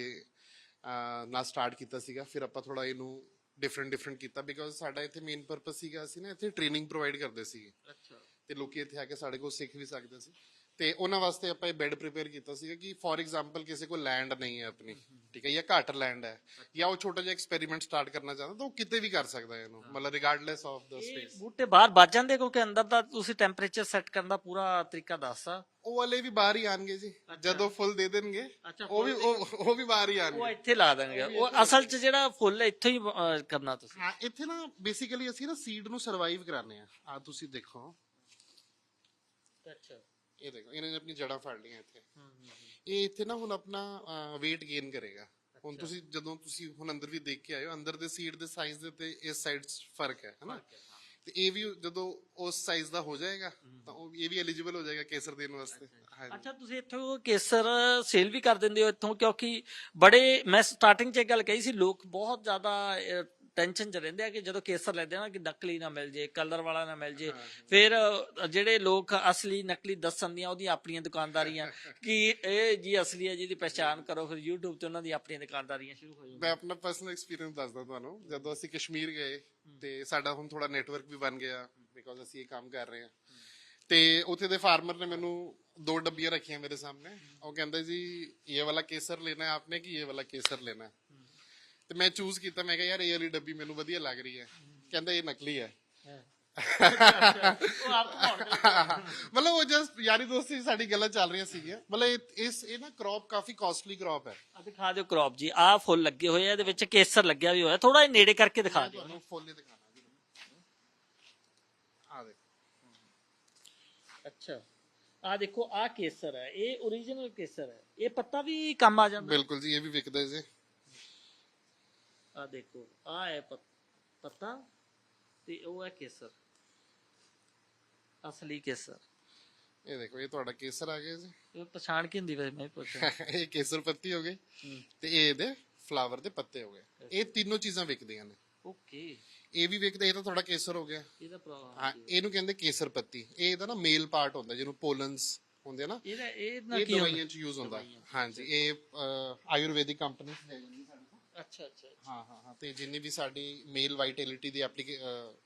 ਅਹ, ਨਾਲ ਸਟਾਰਟ ਕੀਤਾ ਸੀਗਾ ਫਿਰ ਆਪਾਂ ਥੋੜਾ ਇਹਨੂੰ ਡਿਫਰੈਂਟ ਡਿਫਰੈਂਟ ਕੀਤਾ ਬਿਕੋਜ਼ ਸਾਡਾ ਇੱਥੇ ਮੇਨ ਪਰਪਸ ਸੀਗਾ ਅਸੀਂ ਨਾ ਇੱਥੇ ਟ੍ਰੇਨਿੰਗ ਪ੍ਰੋਵਾਈਡ ਕਰਦੇ ਸੀਗੇ ਅੱਛਾ। ਤੇ ਲੋਕੀ ਇੱਥੇ ਆ ਕੇ ਸਾਡੇ ਕੋਲ ਸਿੱਖ ਵੀ ਸਕਦੇ ਸੀ। ਤੇ ਉਹਨਾਂ ਵਾਸਤੇ ਆਪਾਂ ਇਹ ਬੈੱਡ ਪ੍ਰਿਪੇਅਰ ਕੀਤਾ ਸੀਗਾ ਕਿ ਫੋਰ ਐਗਜ਼ਾਮਪਲ ਕਿਸੇ ਕੋਲ ਲੈਂਡ ਨਹੀਂ ਹੈ ਆਪਣੀ ਠੀਕ ਹੈ ਜਾਂ ਘੱਟ ਲੈਂਡ ਹੈ ਜਾਂ ਉਹ ਛੋਟਾ ਜਿਹਾ ਐਕਸਪੈਰੀਮੈਂਟ ਸਟਾਰਟ ਕਰਨਾ ਚਾਹੁੰਦਾ ਤਾਂ ਉਹ ਕਿਤੇ ਵੀ ਕਰ ਸਕਦਾ ਹੈ ਇਹਨੂੰ ਮਤਲਬ ਰਿਗਾਰਡਲੈਸ ਆਫ ਦਾ ਸਪੇਸ ਬੂਟੇ ਬਾਹਰ ਵੱਜ ਜਾਂਦੇ ਕਿਉਂਕਿ ਅੰਦਰ ਦਾ ਤੁਸੀਂ ਟੈਂਪਰੇਚਰ ਸੈੱਟ ਕਰਨ ਦਾ ਪੂਰਾ ਤਰੀਕਾ ਦੱਸਾ ਉਹ ਵਾਲੇ ਵੀ ਬਾਹਰ ਹੀ ਆਣਗੇ ਜੀ ਜਦੋਂ ਫੁੱਲ ਦੇ ਦੇਣਗੇ ਉਹ ਵੀ ਉਹ ਉਹ ਵੀ ਬਾਹਰ ਹੀ ਉਹ ਆਣਗੇ ਇੱਥੇ ਲਾ ਦੇਣਗੇ। ਉਹ ਅਸਲ 'ਚ ਜਿਹੜਾ ਫੁੱਲ ਹੈ ਇੱਥੋਂ ਹੀ ਕਰਨਾ ਤੁਸੀਂ। ਹਾਂ ਇੱਥੇ ਨਾ ਬੇਸਿਕਲੀ ਅਸੀਂ ਨਾ ਸੀਡ ਨੂੰ ਸਰਵਾਈਵ ਕਰਾਉਂਦੇ ਆ ਆ ਤੁਸੀਂ ਦੇਖੋ। ਅੱਛਾ। ਇਹ ਦੇਖੋ ਇਹਨੇ ਆਪਣੀ ਜੜਾਂ ਫੜ ਲਈਆਂ ਇੱਥੇ। ਇਹ ਇੱਥੇ ਨਾ ਹੁਣ ਆਪਣਾ weight gain ਕਰੇਗਾ। ਹੁਣ ਤੁਸੀਂ ਜਦੋਂ ਤੁਸੀਂ ਹੁਣ ਅੰਦਰ ਵੀ ਦੇਖ ਕੇ ਹੋ ਅੰਦਰ ਦੇ ਸੀਡ ਦੇ ਸਾਈਜ਼ ਦੇ ਤੇ ਇਸ ਸਾਈਡ 'ਚ ਫ਼ਰਕ ਹੈ ਹਨਾ? ਤੇ ਇਹ ਵੀ ਜਦੋਂ ਉਸ ਸਾਈਜ਼ ਦਾ ਹੋ ਜਾਏਗਾ ਤਾਂ ਉਹ ਇਹ ਵੀ ਐਲੀਜੀਬਲ ਹੋ ਜਾਏਗਾ ਕੇਸਰ ਦੇਣ ਵਾਸਤੇ। ਅੱਛਾ ਤੁਸੀਂ ਇੱਥੋਂ ਕੇਸਰ ਸੇਲ ਵੀ ਕਰ ਦਿੰਦੇ ਹੋ ਇੱਥੋਂ ਕਿਉਂਕਿ ਬੜੇ ਮੈਂ ਸਟਾਰਟਿੰਗ 'ਚ ਇਹ ਗੱਲ ਕਹੀ ਸੀ ਲੋਕ ਬਹੁਤ ਜ਼ਿਆਦਾ ਟੈਨਸ਼ਨ 'ਚ ਰਹਿੰਦੇ ਆ ਕਿ ਜਦੋਂ ਕੇਸਰ ਲੈਂਦੇ ਆ ਨਾ ਕਿ ਨਕਲੀ ਨਾ ਮਿਲ ਜੇ ਕਲਰ ਵਾਲਾ ਨਾ ਮਿਲ ਜੇ। ਫਿਰ ਜਿਹੜੇ ਲੋਕ ਅਸਲੀ ਨਕਲੀ ਦੱਸਣ ਦੀਆਂ ਉਹਦੀਆਂ ਆਪਣੀਆਂ ਦੁਕਾਨਦਾਰੀਆਂ <laughs> ਕਿ ਇਹ ਜੀ ਅਸਲੀ ਹੈ ਜਿਹਦੀ ਪਛਾਣ ਕਰੋ ਫਿਰ YouTube ਤੇ ਉਹਨਾਂ ਦੀ ਆਪਣੀਆਂ ਦੁਕਾਨਦਾਰੀਆਂ ਸ਼ੁਰੂ ਹੋ ਜਾਂਦੀਆਂ। ਮੈਂ ਆਪਣਾ ਪਰਸਨਲ ਐਕਸਪੀਰੀਅੰਸ ਦੱਸਦਾ ਤੁਹਾਨੂੰ। ਜਦੋਂ ਅਸੀਂ ਕਸ਼ਮੀਰ ਗਏ ਤੇ ਸਾਡਾ ਹੁਣ ਥੋੜਾ ਨੈਟਵਰਕ ਵੀ ਬਣ ਗਿਆ ਬਿਕੋਜ਼ ਅਸੀਂ ਇਹ ਕੰਮ ਕਰ ਰਹੇ ਹਾਂ। ਤੇ ਉੱਥੇ ਦੇ ਫਾਰਮਰ ਨੇ ਮੈਨੂੰ ਦੋ ਡੱਬੀਆਂ ਰੱਖੀਆਂ ਮੇਰੇ ਸਾਹਮਣੇ। ਉਹ ਕਹਿੰਦਾ ਜੀ ਇਹ ਵਾਲਾ ਕੇਸਰ ਲੈਣਾ ਹੈ ਆਪਨੇ ਕਿ ਇਹ ਵਾਲਾ ਕੇਸਰ ਲੈਣਾ ਹੈ? ਤੇ ਮੈਂ ਚੂਜ਼ ਕੀਤਾ ਮੈਂ ਕਿਹਾ ਯਾਰ ਇਹ ਵਾਲੀ ਡੱਬੀ ਮੈਨੂੰ ਵਧੀਆ ਲੱਗ ਰਹੀ ਹੈ। ਕਹਿੰਦਾ ਇਹ ਨਕਲੀ ਹੈ। <laughs> ਉਹ ਆਪ ਘੁਮਾਉਣ ਮਤਲਬ ਉਹ ਜਸਟ ਯਾਰੀ ਦੋਸਤੀ ਸਾਡੀ ਗੱਲਾਂ ਚੱਲ ਰਹੀਆਂ ਸੀਗੀਆਂ। ਮਤਲਬ ਇਹ- ਇਸ ਇਹ ਨਾ ਕ੍ਰੌਪ ਕਾਫੀ ਕਾਸਟਲੀ ਕ੍ਰੌਪ ਹੈ। ਆ ਦਿਖਾ ਦਿਓ ਕ੍ਰੌਪ ਜੀ। ਆਹ ਫੁੱਲ ਲੱਗੇ ਹੋਏ ਆ ਇਹਦੇ ਵਿੱਚ ਕੇਸਰ ਲੱਗਿਆ ਵੀ ਹੋਇਆ। ਥੋੜਾ ਜਿਹਾ ਨੇੜੇ ਕਰਕੇ ਦਿਖਾ ਦਿਓ। ਤੁਹਾਨੂੰ ਫੁੱਲ ਹੀ ਦਿਖਾਣਾ ਜੀ। ਆ ਦੇਖੋ। ਅੱਛਾ। ਆ ਦੇਖੋ ਆ ਕੇਸਰ ਹੈ। ਇਹ origignal ਕੇਸਰ ਹੈ। ਇਹ ਪੱਤਾ ਵੀ ਕੰਮ ਆ ਜਾਂਦਾ। ਬਿਲਕੁਲ ਜੀ ਇਹ ਵੀ ਵਿਕਦਾ ਜੀ। ਆ ਦੇਖੋ ਆ ਹੈ ਪਤ- ਤੇ ਉਹ ਹੈ ਕੇਸਰ। ਅਸਲੀ ਕੇਸਰ। ਇਹ ਦੇਖੋ ਇਹ ਤੁਹਾਡਾ ਕੇਸਰ ਆ ਗਿਆ ਜੀ। ਇਹ ਪਛਾਣ ਕੀ ਹੁੰਦੀ ਵੈਸੇ ਮੈਂ ਪੁੱਛਿਆ <laughs> ਇਹ ਕੇਸਰ ਪੱਤੀ ਹੋ ਗਈ ਤੇ ਇਹ ਇਹਦੇ ਫਲਾਵਰ ਦੇ ਪੱਤੇ ਹੋ ਗਏ। ਇਹ ਤਿੰਨੋਂ ਚੀਜ਼ਾਂ ਵਿਕਦੀਆਂ ਨੇ। ਓਕੇ। ਇਹ ਵੀ ਵਿਕਦਾ ਇਹ ਤਾਂ ਤੁਹਾਡਾ ਕੇਸਰ ਹੋ ਗਿਆ। ਇਹਦਾ ਪ੍ਰੋਬਲਮ ਹਾਂ ਇਹਨੂੰ ਕਹਿੰਦੇ ਕੇਸਰ ਪੱਤੀ। ਇਹ ਇਹਦਾ ਨਾ ਮੇਲ ਪਾਰਟ ਹੁੰਦਾ ਜਿਹਨੂੰ ਪੋਲਨਸ ਹੁੰਦੇ ਨਾ। ਇਹਦਾ ਇਹ ਨਾ ਕੀ ਦਵਾਈਆਂ 'ਚ ਯੂਜ਼ ਹੁੰਦਾ। ਹਾਂਜੀ ਇਹ ਆਯੁਰਵੈਦਿਕ ਕੰਪਨੀ ਹੈ ਜੀ ਸਾਡੇ ਕੋਲ ਅੱਛਾ ਅੱਛਾ ਹਾਂ ਹਾਂ ਹਾਂ। ਤੇ ਜਿੰਨੀ ਵੀ ਸਾਡੀ ਮੇਲ ਵਾਈਟੈਲਿਟੀ ਦੀ ਐਪਲੀਕੇ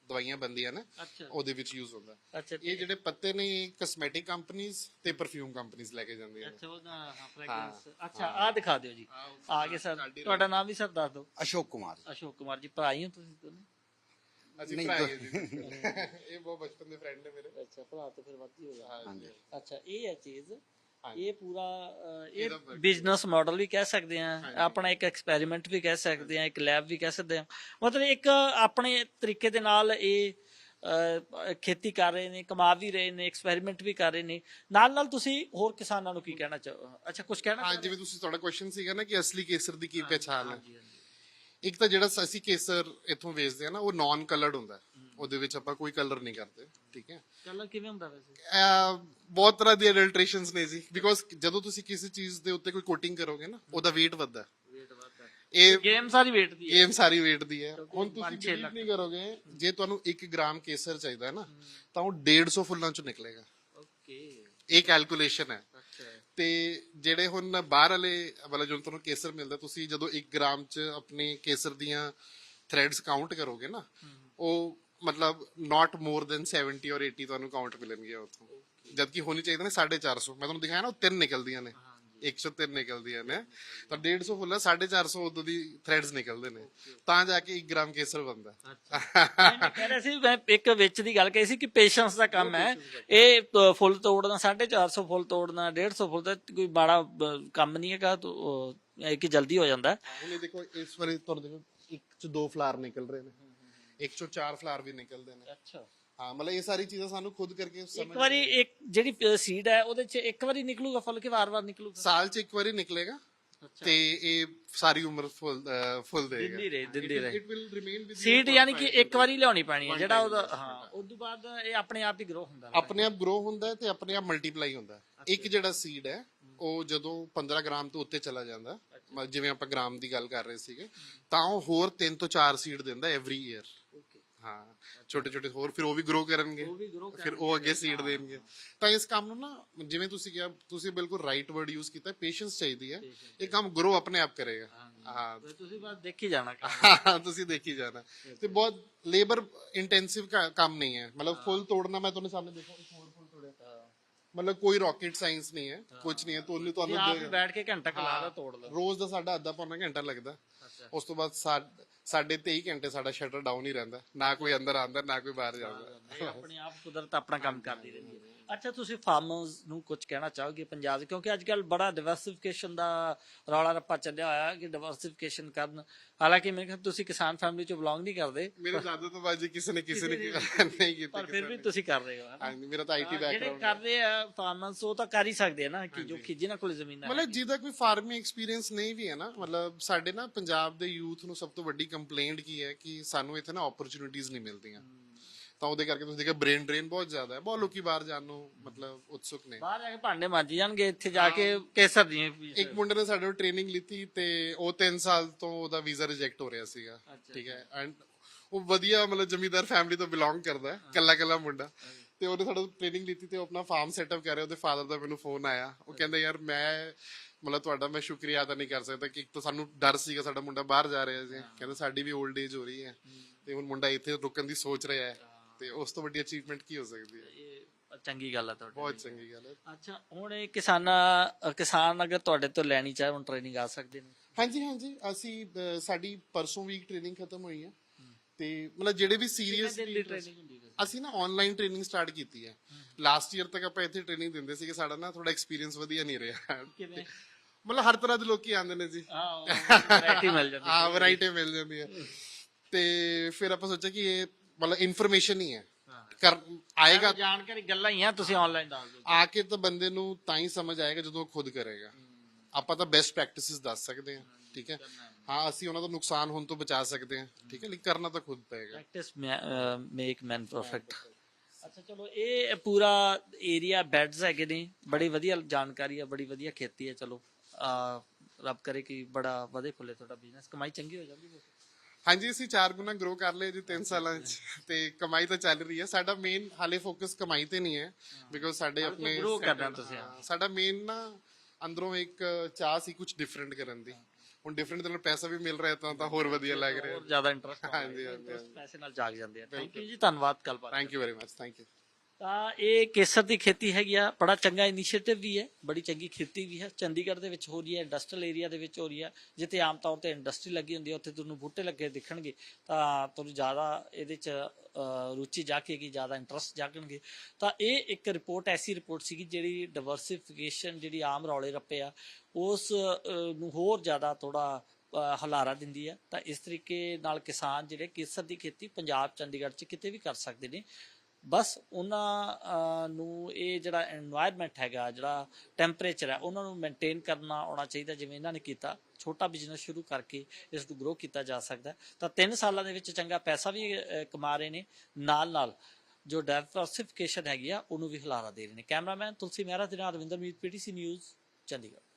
ਦਵਾਈਆਂ ਬੰਦੀਆਂ ਨੇ ਅੱਛਾ। ਉਹਦੇ ਵਿੱਚ ਯੂਜ਼ ਹੁੰਦਾ। ਅੱਛਾ ਇਹ ਜਿਹੜੇ ਪੱਤੇ ਨੇ ਕਸਮੈਟਿਕ ਕੰਪਨੀਆਂ ਤੇ ਪਰਫਿਊਮ ਕੰਪਨੀਆਂ ਲੈ ਕੇ ਜਾਂਦੀਆਂ ਨੇ ਅੱਛਾ ਉਹਦਾ ਫ੍ਰੈਗਰੈਂਸ ਅੱਛਾ ਆ ਦਿਖਾ ਦਿਓ ਜੀ। ਆ ਗਏ ਸਰ। ਤੁਹਾਡਾ ਨਾਮ ਵੀ ਸਰ ਦੱਸ ਦਿਓ। ਅਸ਼ੋਕ ਕੁਮਾਰ ਅਸ਼ੋਕ ਕੁਮਾਰ ਜੀ ਭਰਾ ਹੀ ਹੋ ਤੁਸੀਂ ਦੋਨੇ? ਅਸੀਂ ਨਹੀਂ, ਭਰਾ ਦੋ- ਹੀ ਹਾਂ ਜੀ। ਇਹ ਬਹੁਤ ਬਚਪਨ ਦੇ ਫਰੈਂਡ ਨੇ ਮੇਰੇ। ਅੱਛਾ ਭਰਾ ਤਾਂ ਫਿਰ ਵੱਧ ਹੀ ਹੋਗਾ ਹਾਂਜੀ। ਅੱਛਾ ਇਹ ਹੈ ਚੀਜ਼। ਇਹ ਪੂਰਾ ਇਹ ਬਿਜ਼ਨਸ ਮਾਡਲ ਵੀ ਕਹਿ ਸਕਦੇ ਆ ਆਪਣਾ ਇੱਕ ਐਕਸਪੈਰੀਮੈਂਟ ਵੀ ਕਹਿ ਸਕਦੇ ਆ ਇੱਕ ਲੈਬ ਵੀ ਕਹਿ ਸਕਦੇ ਆ ਮਤਲਬ ਇੱਕ ਆਪਣੇ ਤਰੀਕੇ ਦੇ ਨਾਲ ਇਹ ਖੇਤੀ ਕਰ ਰਹੇ ਨੇ ਕਮਾ ਵੀ ਰਹੇ ਨੇ ਐਕਸਪੈਰੀਮੈਂਟ ਵੀ ਕਰ ਰਹੇ ਨੇ। ਨਾਲ ਨਾਲ ਤੁਸੀਂ ਹੋਰ ਕਿਸਾਨਾਂ ਨੂੰ ਕੀ ਕਹਿਣਾ ਚਾਹੋ ਅੱਛਾ ਕੁਝ ਕਹਿਣਾ ਹਾਂ ਜਿਵੇਂ ਤੁਸੀਂ ਤੁਹਾਡਾ ਕੁਐਸਚਨ ਸੀਗਾ ਨਾ ਕਿ ਅਸਲੀ ਕੇਸਰ ਦੀ ਕੀ ਪਛਾਣ ਹੈ। ਇੱਕ ਤਾਂ ਜਿਹੜਾ ਅਸੀਂ ਕੇਸਰ ਇੱਥੋਂ ਵੇਚਦੇ ਆ ਨਾ ਉਹ ਨਾਨ ਕਲਰਡ ਹੁੰਦਾ ਹੈ। ਉਹਦੇ ਵਿੱਚ ਆਪਾਂ ਕੋਈ ਕਲਰ ਨਹੀਂ ਕਰਦੇ ਠੀਕ ਹੈ? ਕਲਰ ਕਿਵੇਂ ਹੁੰਦਾ ਵੈਸੇ? ਅਹ ਬਹੁਤ ਤਰ੍ਹਾਂ ਦੀ ਅਡਲਟ੍ਰੇਸ਼ਨਸ ਨੇ ਜੀ ਬਿਕੋਜ਼ ਜਦੋਂ ਤੁਸੀਂ ਕਿਸੇ ਚੀਜ਼ ਦੇ ਉੱਤੇ ਕੋਈ ਕੋਟਿੰਗ ਕਰੋਗੇ ਨਾ ਉਹਦਾ weight ਵੱਧਦਾ। ਹੈ। ਵੇਟ ਵੱਧਦਾ। ਇਹ ਗੇਮ ਸਾਰੀ ਵੇਟ ਦੀ ਹੈ। ਗੇਮ ਸਾਰੀ weight ਦੀ ਹੈ। ਹੁਣ ਤੁਸੀਂ ਪੰਜ ਛੇ believe ਨਹੀਂ ਕਰੋਗੇ ਜੇ ਤੁਹਾਨੂੰ 1 ਗ੍ਰਾਮ ਕੇਸਰ ਚਾਹੀਦਾ ਹੈ ਨਾ ਤਾਂ ਉਹ 150 ਫੁੱਲਾਂ ਚੋਂ ਨਿਕਲੇਗਾ। ਓਕੇ ਇਹ ਕੈਲਕੂਲੇਸ਼ਨ ਹੈ। ਅੱਛਾ। ਤੇ ਜਿਹੜੇ ਹੁਣ ਬਾਹਰ ਵਾਲੇ ਮਤਲਬ ਜਦੋਂ ਤੁਹਾਨੂੰ ਕੇਸਰ ਮਿਲਦਾ ਤੁਸੀਂ ਜਦੋਂ 1 ਗ੍ਰਾਮ ਚ ਆਪਣੇ ਕੇਸਰ ਦੀਆਂ ਥ੍ਰੈਡਸ ਕਾਊਂਟ ਕਰੋਗੇ ਨਾ ਉਹ ਮਤਲਬ ਨਾਟ ਮੋਰ ਦੈਨ 70 ਔਰ 80 ਤੁਹਾਨੂੰ ਕਾਊਂਟ ਮਿਲਣਗੇ ਉੱਥੋਂ। ਜਦ ਕਿ ਹੋਣੀ ਚਾਹੀਦੀ ਨੇ 450 ਮੈਂ ਤੁਹਾਨੂੰ ਦਿਖਾਇਆ ਨਾ ਉਹ ਤਿੰਨ ਨਿਕਲਦੀਆਂ ਨੇ। 103 ਨਿਕਲਦੀਆਂ ਨੇ। ਤਾਂ 150 ਫੁੱਲਾ 450 ਉਦੋਂ ਦੀ ਥ੍ਰੈਡਸ ਨਿਕਲਦੇ ਨੇ। ਤਾਂ ਜਾ ਕੇ 1 ਗ੍ਰਾਮ ਕੇਸਰ ਬਣਦਾ। ਮੈਂ ਕਹਿ ਰਿਹਾ ਸੀ ਮੈਂ ਇੱਕ ਵਿੱਚ ਦੀ ਗੱਲ ਕਹੀ ਸੀ ਕਿ ਪੇਸ਼ੈਂਸ ਦਾ ਕੰਮ ਹੈ। ਇਹ ਤ- ਫੁੱਲ ਤੋੜਨਾ 450 ਫੁੱਲ ਤੋੜਨਾ 150 ਫੁੱਲ ਦਾ ਕੋਈ ਬਾੜਾ ਕੰਮ ਨਹੀਂ ਹੈਗਾ ਤੋ ਕਿ ਜਲਦੀ ਹੋ ਜਾਂਦਾ। ਹੁਣ ਇਹ ਦੇਖੋ ਇਸ ਵਾਰੀ ਤੁਹਾਨੂੰ ਦੇਖੋ ਇੱਕ ਚ ਦੋ ਫਲਾਰ ਨਿਕਲ ਰਹੇ ਨੇ। ਇੱਕ ਚੋਂ ਚਾਰ ਫਲਾਰ ਵੀ ਨਿਕਲਦੇ ਨੇ। ਹਾਂ ਮਤਲਬ ਇਹ ਸਾਰੀ ਚੀਜ਼ਾਂ ਸਾਨੂੰ ਖੁਦ ਕਰਕੇ ਇੱਕ ਸਮਝ ਵਾਰੀ ਇੱਕ ਜਿਹੜੀ ਸੀਡ ਹੈ ਉਹਦੇ ਚ ਇੱਕ ਵਾਰੀ ਨਿਕਲੂਗਾ ਫੁੱਲ ਕਿ ਵਾਰ-ਵਾਰ ਨਿਕਲੂਗਾ? ਸਾਲ ਚ ਇੱਕ ਵਾਰੀ ਨਿਕਲੇਗਾ ਤੇ ਇਹ ਸਾਰੀ ਉਮਰ ਫੁੱਲ ਅਹ, ਫੁੱਲ ਦੇਗਾ। ਦਿੰਦੀ ਰਹੇ ਦਿੰਦੀ ਰਹੇ। It will remain with seed ਯਾਨੀ ਕਿ ਇੱਕ ਵਾਰੀ ਲਿਆਉਣੀ ਪੈਣੀ ਹੈ ਜਿਹੜਾ ਉਹਦਾ ਹਾਂ ਉਸ ਤੋਂ ਬਾਅਦ ਇਹ ਆਪਣੇ ਆਪ ਹੀ ਗਰੋ ਹੁੰਦਾ ਆਪਣੇ ਆਪ ਗਰੋ ਹੁੰਦਾ ਹੈ ਤੇ ਆਪਣੇ ਆਪ ਮਲਟੀਪਲਾਈ ਹੁੰਦਾ ਹੈ। ਇੱਕ ਜਿਹੜਾ ਸੀਡ ਹੈ ਉਹ ਜਦੋਂ 15 ਗ੍ਰਾਮ ਤੋਂ ਉੱਤੇ ਚਲਾ ਜਾਂਦਾ ਮ- ਜਿਵੇਂ ਆਪਾਂ ਗ੍ਰਾਮ ਦੀ ਗੱਲ ਕਰ ਰਹੇ ਸੀਗੇ ਤਾਂ ਉਹ ਹੋਰ 3 ਤੋਂ 4 ਸੀਡ ਦਿੰਦਾ ਐਵਰੀ ਈਅਰ ਹਾਂ ਛੋਟੇ ਛੋਟੇ ਹੋਰ ਫਿਰ ਉਹ ਵੀ ਗਰੋ ਕਰਨਗੇ। ਵੀ grow ਫਿਰ ਉਹ ਅੱਗੇ ਸੀਡ ਦੇਣਗੇ। ਤਾਂ ਇਸ ਕੰਮ ਨੂੰ ਨਾ ਜਿਵੇਂ ਤੁਸੀਂ ਕਿਹਾ ਤੁਸੀਂ ਬਿਲਕੁਲ ਰਾਈਟ ਵਰਡ ਯੂਜ਼ ਕੀਤਾ ਪੇਸ਼ੈਂਸ ਚਾਹੀਦੀ ਹੈ। ਇਹ ਕੰਮ ਗਰੋ ਆਪਣੇ ਆਪ ਕਰੇਗਾ। ਹਾਂ ਤੁਸੀਂ ਬਸ ਦੇਖੀ ਜਾਣਾ। ਹਾਂ ਤੁਸੀਂ ਦੇਖੀ ਜਾਣਾ। ਤੇ ਬਹੁਤ ਲੇਬਰ ਇੰਟੈਂਸਿਵ ਕੰਮ ਨਹੀਂ ਹੈ। ਮਤਲਬ ਫੁੱਲ ਤੋੜਨਾ ਮੈਂ ਤੁਹਾਨੂੰ ਸਾਹਮਣੇ ਦੇਖੋ ਇੱਕ ਹੋਰ ਫੁੱਲ ਤੋੜਿਆ। ਮਤਲਬ ਕੋਈ ਰਾਕਟ ਸਾਇੰਸ ਨਹੀਂ ਹੈ ਕੁਝ ਨਹੀਂ ਹੈ। ਤੁਹਾਨੂੰ ਤੁਹਾਨੂੰ ਆਪ ਬੈਠ ਕੇ ਘੰਟਾ ਕਲਾ ਦਾ ਤੋੜ ਲਓ। ਰੋਜ਼ ਦਾ ਸਾਡਾ ਅੱਧਾ ਪੌਣਾ ਘੰਟਾ ਲੱਗਦਾ। ਉਸ ਤੋਂ ਬਾਅਦ ਸਾਡੇ 23 ਘੰਟੇ ਸਾਡਾ ਸ਼ਟਰ ਡਾਊਨ ਹੀ ਰਹਿੰਦਾ। ਨਾ ਕੋਈ ਅੰਦਰ ਆਉਂਦਾ ਨਾ ਕੋਈ ਬਾਹਰ ਜਾਂਦਾ। ਆਪਣੇ ਆਪ ਕੁਦਰਤ ਆਪਣਾ ਕੰਮ ਕਰਦੀ ਰਹਿੰਦੀ ਹੈ। ਅੱਛਾ ਤੁਸੀਂ ਫਾਰਮਰਸ ਨੂੰ ਕੁਝ ਕਹਿਣਾ ਚਾਹੋਗੇ ਪੰਜਾਬ ਦੇ? ਕਿਉਂਕਿ ਅੱਜ ਕੱਲ ਬੜਾ ਡਿਵਰਸਿਫਿਕੇਸ਼ਨ ਦਾ ਰੌਲਾ ਰੱਪਾ ਚੱਲਿਆ ਹੋਇਆ ਕਿ ਡਿਵਰਸਿਫਿਕੇਸ਼ਨ ਕਰਨ। ਹਾਲਾਂਕਿ ਮੇਰੇ ਖਿਆਲ ਤੁਸੀਂ ਕਿਸਾਨ ਫੈਮਿਲੀ ਚੋਂ ਬਿਲੋਂਗ ਨਹੀਂ ਕਰਦੇ। ਮੇਰੇ ਦਾਦਾ ਤੋਂ ਬਾਜੀ ਕਿਸੇ ਨੇ ਕਿਸੇ ਨੇ ਨਹੀਂ ਕੀਤੀ ਪਰ ਫਿਰ ਵੀ ਤੁਸੀਂ ਕਰ ਰਹੇ ਹੋ ਹਾਂ ਮੇਰਾ ਤਾਂ ਆਈਟੀ ਬੈਕਗ੍ਰਾਉਂਡ ਜਿਹੜੇ ਕਰਦੇ ਆ ਫਾਰਮਰਸ ਉਹ ਤਾਂ ਕਰ ਹੀ ਸਕਦੇ ਆ ਨਾ ਕਿ ਜੋ ਜਿਨ੍ਹਾਂ ਕੋਲ ਜ਼ਮੀਨਾਂ ਮਤਲਬ ਜਿਹਦਾ ਕੋਈ ਫਾਰਮਿੰਗ ਐਕਸਪੀਰੀਅੰਸ ਨਹੀਂ ਵੀ ਹੈ ਨਾ ਮਤਲਬ ਸਾਡੇ ਨਾ ਪੰਜਾਬ ਦੇ ਯੂਥ ਨੂੰ ਸਭ ਤੋਂ ਵੱਡੀ ਕੰਪਲੇਂਟ ਕੀ ਹੈ ਕਿ ਸਾਨੂੰ ਇੱਥੇ ਨਾ ਓਪਰਚੁਨਿਟੀਆਂ ਨਹੀਂ ਮਿਲਦੀਆਂ। ਤਾਂ ਉਹਦੇ ਕਰਕੇ ਤੁਸੀਂ ਦੇਖਿਆ ਬ੍ਰੇਨ ਡਰੇਨ ਬਹੁਤ ਜ਼ਿਆਦਾ ਹੈ। ਬਹੁਤ ਲੋਕੀ ਬਾਹਰ ਜਾਣ ਨੂੰ ਮਤਲਬ ਉਤਸੁਕ ਨੇ। ਬਾਹਰ ਜਾ ਕੇ ਭਾਂਡੇ ਮਾਂਜੀ ਜਾਣਗੇ ਇੱਥੇ ਜਾ ਕੇ ਕੇਸਰ ਦੀਆਂ ਇੱਕ ਮੁੰਡੇ ਨੇ ਸਾਡੇ ਕੋਲ ਟ੍ਰੇਨਿੰਗ ਲਿੱਤੀ ਤੇ ਉਹ 3 ਸਾਲ ਤੋਂ ਉਹਦਾ ਵੀਜ਼ਾ ਰਿਜੈਕਟ ਹੋ ਰਿਹਾ ਸੀਗਾ। ਠੀਕ ਹੈ। ਐਂਡ ਉਹ ਵਧੀਆ ਮਤਲਬ ਜ਼ਮੀਂਦਾਰ ਫੈਮਿਲੀ ਤੋਂ ਬਿਲੋਂਗ ਕਰਦਾ ਹੈ ਕੱਲਾ ਕੱਲਾ ਮੁੰਡਾ। ਤੇ ਉਹਨੇ ਸਾਡਾ ਟ੍ਰੇਨਿੰਗ ਲਿੱਤੀ ਤੇ ਉਹ ਆਪਣਾ ਫਾਰਮ ਸੈਟਅਪ ਕਰ ਰਿਹਾ। ਉਹਦੇ ਫਾਦਰ ਦਾ ਮੈਨੂੰ ਫੋਨ ਆਇਆ। ਉਹ ਕਹਿੰਦਾ ਯਾਰ ਮੈਂ ਮਤਲਬ ਤੁਹਾਡਾ ਮੈਂ ਸ਼ੁਕਰੀਆ ਅਦਾ ਨਹੀਂ ਕਰ ਸਕਦਾ ਕਿ ਇੱਕ ਤਾਂ ਸਾਨੂੰ ਡਰ ਸੀਗਾ ਸਾਡਾ ਮੁੰਡਾ ਬਾਹਰ ਜਾ ਰਿਹਾ ਸੀ। ਕਹਿੰਦਾ ਸਾਡੀ ਵੀ 올ਡ ਏਜ ਹੋ ਰਹੀ ਹੈ। ਤੇ ਹੁਣ ਮੁੰਡਾ ਇੱਥੇ ਰੁਕਣ ਦੀ ਸੋਚ ਰਿਹਾ ਹੈ। ਤੇ ਉਸ ਤੋਂ ਵੱਡੀ ਅਚੀਵਮੈਂਟ ਕੀ ਹੋ ਸਕਦੀ ਹੈ? ਇਹ ਚੰਗੀ ਗੱਲ ਹੈ ਤੁਹਾਡੀ ਬਹੁਤ ਚੰਗੀ ਗੱਲ ਹੈ। ਅੱਛਾ ਹੁਣ ਇਹ ਕਿਸਾਨਾਂ ਕਿਸਾਨ ਅਗਰ ਤੁਹਾਡੇ ਤੋਂ ਲੈਣੀ ਚਾਹੇ ਹੁਣ ਟ੍ਰੇਨਿੰਗ ਆ ਸਕਦੇ ਨੇ ਹਾਂਜੀ ਹਾਂਜੀ। ਅਸੀਂ ਸਾਡੀ ਪਰਸੋਂ ਵੀਕ ਟ੍ਰੇਨਿੰਗ ਖਤਮ ਹੋਈ ਹੈ। ਤੇ ਮਤਲਬ ਜਿਹੜੇ ਵੀ ਸੀਰੀਅਸ ਟ੍ਰੇਨਿੰਗ ਹੁੰਦੀ ਹੈ ਅਸੀਂ ਨਾ ਆਨਲਾਈਨ ਟ੍ਰੇਨਿੰਗ ਸਟਾਰਟ ਕੀਤੀ ਹੈ। ਲਾਸਟ ਈਅਰ ਤੱਕ ਆਪਾਂ ਇੱਥੇ ਟ੍ਰੇਨਿੰਗ ਦਿੰਦੇ ਸੀਗੇ। ਸਾਡਾ ਨਾ ਥੋੜਾ ਐਕਸਪੀਰੀਅੰਸ ਵਧੀਆ ਨਹੀਂ ਰਿਹਾ। ਕਿਵੇਂ? ਮਤਲਬ ਹਰ ਤਰ੍ਹਾਂ ਦੇ ਲੋਕੀ ਆਉਂਦੇ ਨੇ ਜੀ। ਹਾਂ ਵੈਰਾਈਟੀ ਮਿਲ ਜਾਂਦੀ ਹਾਂ। ਵੈਰਾਈਟੀ ਮਿਲ ਜਾਂਦੀ ਹੈ। ਤੇ ਫਿਰ ਆਪਾਂ ਸੋਚਿਆ ਕਿ ਇਹ ਮਤਲਬ ਇਨਫੋਰਮੇਸ਼ਨ ਹੀ ਹੈ। ਕਰ ਆਏਗਾ ਜਾਣਕਾਰੀ ਗੱਲਾਂ ਹੀ ਆ ਤੁਸੀਂ ਆਨਲਾਈਨ ਦੱਸ ਦਿਓ। ਆ ਕੇ ਤਾਂ ਬੰਦੇ ਨੂੰ ਤਾਂ ਹੀ ਸਮਝ ਆਏਗਾ ਜਦੋਂ ਉਹ ਖੁਦ ਕਰੇਗਾ। ਆਪਾਂ ਤਾਂ ਬੈਸਟ ਪ੍ਰੈਕਟਿਸਿਸ ਦੱਸ ਸਕਦੇ ਹਾਂ ਠੀਕ ਹੈ? ਹਾਂ। ਅਸੀਂ ਉਹਨਾਂ ਦਾ ਨੁਕਸਾਨ ਹੋਣ ਤੋਂ ਬਚਾ ਸਕਦੇ ਹਾਂ ਠੀਕ ਹੈ? ਲੇਕਿਨ ਕਰਨਾ ਤਾਂ ਖੁਦ ਪਏਗਾ। ਪ੍ਰੈਕਟਿਸ ਮੇਕ ਮੈਨ ਪਰਫੈਕਟ ਅੱਛਾ ਚਲੋ ਇਹ ਪੂਰਾ ਏਰੀਆ ਬੈਡਸ ਹੈਗੇ ਨੇ। ਬੜੀ ਵਧੀਆ ਜਾਣਕਾਰੀ ਹੈ ਬੜੀ ਵਧੀਆ ਖੇਤੀ ਹੈ ਚਲੋ। ਆ ਰੱਬ ਕਰੇ ਕਿ ਬੜਾ ਵਧੇ ਫੁੱਲੇ ਤੁਹਾਡਾ ਬਿਜ਼ਨਸ ਕਮਾਈ ਚੰਗੀ ਹੋ ਜਾਂਦੀ ਹੈ। ਹਾਂਜੀ ਅਸੀਂ ਚਾਰ ਗੁਣਾ ਗਰੋ ਕਰ ਲਏ ਜੀ 3 ਸਾਲਾਂ ਚ ਤੇ ਕਮਾਈ ਤਾਂ ਚੱਲ ਰਹੀ ਹੈ। ਸਾਡਾ ਮੇਨ ਹਾਲੇ ਫੋਕਸ ਕਮਾਈ ਤੇ ਨਹੀਂ ਹੈ ਬਿਕੋਜ਼ ਸਾਡੇ ਆਪਣੇ grow ਕਰਨਾ ਤੁਸੀਂ, ਸਾਡਾ ਮੇਨ ਨਾ ਅੰਦਰੋਂ ਇੱਕ ਚਾਹ ਸੀ ਕੁਝ ਡਿਫਰੈਂਟ ਕਰਨ ਦੀ। ਹੁਣ ਡਿਫਰੈਂਟ ਨਾਲ ਪੈਸਾ ਵੀ ਮਿਲ ਰਿਹਾ ਤਾਂ ਤਾਂ ਹੋਰ ਵਧੀਆ ਲੱਗ ਰਿਹਾ। ਹੋਰ ਜ਼ਿਆਦਾ ਇੰਟਰਸਟ ਹਾਂਜੀ ਹਾਂਜੀ ਪੈਸੇ ਨਾਲ ਜਾਗ ਜਾਂਦੇ ਆ। ਥੈਂਕ ਯੂ ਜੀ ਧੰਨਵਾਦ ਗੱਲਬਾਤ thank you very much thank you ਤਾਂ ਇਹ ਕੇਸਰ ਦੀ ਖੇਤੀ ਹੈਗੀ ਆ ਬੜਾ ਚੰਗਾ ਇਨੀਸ਼ੀਏਟਿਵ ਵੀ ਹੈ ਬੜੀ ਚੰਗੀ ਖੇਤੀ ਵੀ ਹੈ। ਚੰਡੀਗੜ੍ਹ ਦੇ ਵਿੱਚ ਹੋ ਰਹੀ ਹੈ ਇੰਡਸਟਰੀਅਲ ਏਰੀਆ ਦੇ ਵਿੱਚ ਹੋ ਰਹੀ ਹੈ। ਜਿੱਥੇ ਆਮ ਤੌਰ ਤੇ ਇੰਡਸਟਰੀ ਲੱਗੀ ਹੁੰਦੀ ਹੈ ਉੱਥੇ ਤੁਹਾਨੂੰ ਬੂਟੇ ਲੱਗੇ ਦਿਖਣਗੇ। ਤਾਂ ਤੁਹਾਨੂੰ ਜ਼ਿਆਦਾ ਇਹਦੇ ਚ ਅ, ਰੁਚੀ ਜਾਗੇਗੀ ਜ਼ਿਆਦਾ ਇੰਟਰਸਟ ਜਾਗਣਗੇ। ਤਾਂ ਇਹ ਇੱਕ ਰਿਪੋਰਟ ਐਸੀ ਰਿਪੋਰਟ ਸੀਗੀ ਜਿਹੜੀ ਡਿਵਰਸਿਫਿਕੇਸ਼ਨ ਜਿਹੜੀ ਆਮ ਰੌਲੇ ਰੱਪੇ ਆ ਉਸ ਨੂੰ ਹੋਰ ਜ਼ਿਆਦਾ ਥੋੜਾ ਅ, ਹਲਾਰਾ ਦਿੰਦੀ ਹੈ। ਤਾਂ ਇਸ ਤਰੀਕੇ ਨਾਲ ਕਿਸਾਨ ਜਿਹੜੇ ਕੇਸਰ ਦੀ ਖੇਤੀ ਪੰਜਾਬ ਚੰਡੀਗੜ੍ਹ 'ਚ ਕਿਤੇ ਵੀ ਕਰ ਸਕਦੇ ਨੇ। ਬਸ ਉਹਨਾਂ ਨੂੰ ਇਹ ਜਿਹੜਾ এনवायरमेंट ਹੈਗਾ, ਜਿਹੜਾ ਟੈਂਪਰੇਚਰ ਹੈ, ਉਹਨਾਂ ਨੂੰ ਮੇਨਟੇਨ ਕਰਨਾ ਆਉਣਾ ਚਾਹੀਦਾ, ਜਿਵੇਂ ਇਹਨਾਂ ਨੇ ਕੀਤਾ। ਛੋਟਾ ਬਿਜ਼ਨਸ ਸ਼ੁਰੂ ਕਰਕੇ ਇਸ ਨੂੰ ਗਰੋ ਕੀਤਾ ਜਾ ਸਕਦਾ ਤਾਂ 3 ਸਾਲਾਂ ਦੇ ਵਿੱਚ ਚੰਗਾ ਪੈਸਾ ਵੀ ਕਮਾ ਰਹੇ ਨੇ। ਨਾਲ ਨਾਲ ਜੋ ਡਾਇਵਰਸਿਫਿਕੇਸ਼ਨ ਹੈਗੀ ਆ, ਉਹਨੂੰ ਵੀ ਹਲਾਰਾ ਦੇ ਰਹੇ ਨੇ। ਕੈਮਰਾਮੈਨ ਤੁਲਸੀ ਮਹਿਰਾ ਦੇ ਨਾਲ ਰਵਿੰਦਰ ਮੀਤ ਪੀਟੀਸੀ ਨਿਊਜ਼, ਚੰਡੀਗੜ੍ਹ।